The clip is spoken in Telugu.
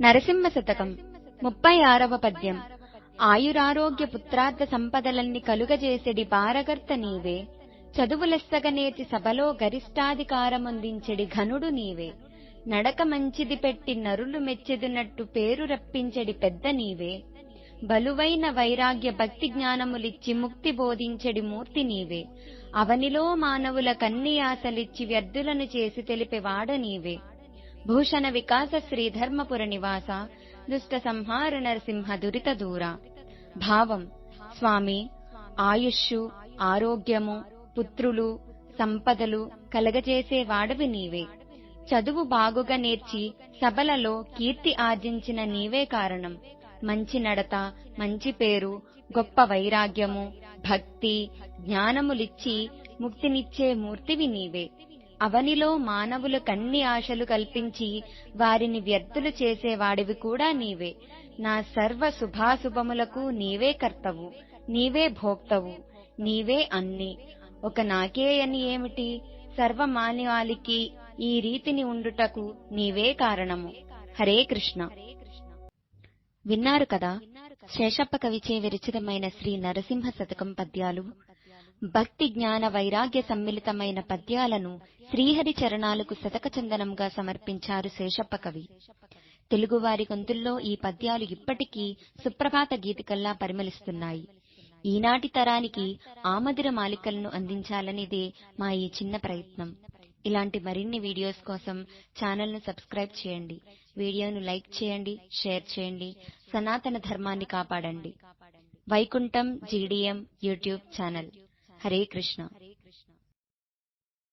నరసింహ శతకం ముప్పై ఆరవ పద్యం. ఆయురారోగ్య పుత్రార్థ సంపదలన్ని కలుగజేసెడి బారగర్త నీవే. చదువులెస్సగ నేర్చి సభలో గరిష్టాధికారముందించెడి ఘనుడు నీవే. నడక మంచిది పెట్టి నరులు మెచ్చెదినట్టు పేరు రప్పించెడి పెద్ద నీవే. బలువైన వైరాగ్య భక్తి జ్ఞానములిచ్చి ముక్తి బోధించెడి మూర్తి నీవే. అవనిలో మానవుల కన్ని ఆశలిచ్చి వ్యర్థులను చేసి తెలిపేవాడ నీవే. భూషణ వికాస శ్రీ ధర్మపుర నివాస దుష్ట సంహార నరసింహ దురిత దూర. భావం స్వామి ఆయుష్షు ఆరోగ్యము పుత్రులు సంపదలు కలగజేసే వాడవి నీవే. చదువు బాగుగా నేర్చి సభలలో కీర్తి ఆర్జించిన నీవే కారణం. మంచి నడత మంచి పేరు గొప్ప వైరాగ్యము భక్తి జ్ఞానములిచ్చి ముక్తినిచ్చే మూర్తివి నీవే. అవనిలో మానవులు కన్ని ఆశలు కల్పించి వారిని వ్యర్థులు చేసేవాడివి కూడా నీవే. నా సర్వ శుభాశుభములకు నీవే కర్తవు నీవే భోక్తవు నీవే అన్ని. ఒక నాకే అని ఏమిటి? సర్వమాన్యాలికి ఈ రీతిని ఉండుటకు నీవే కారణము. హరే కృష్ణ. విన్నారు కదా? శేషప్ప కవిచే విరచితమైన శ్రీ నరసింహ శతకం పద్యాలు భక్తి జ్ఞాన వైరాగ్య సమ్మిళితమైన పద్యాలను శ్రీహరి చరణాలకు శతకచందనంగా సమర్పించారు శేషప్ప కవి. తెలుగువారి గొంతుల్లో ఈ పద్యాలు ఇప్పటికీ సుప్రభాత గీతికల్లా పరిమళిస్తున్నాయి. ఈనాటి తరానికి ఆమదిర మాలికలను అందించాలనేదే మా ఈ చిన్న ప్రయత్నం. ఇలాంటి మరిన్ని వీడియోస్ కోసం ఛానల్ను సబ్స్క్రైబ్ చేయండి. వీడియోను లైక్ చేయండి షేర్ చేయండి సనాతన ధర్మాన్ని కాపాడండి. Vaikuntham GDM YouTube channel. Hare Krishna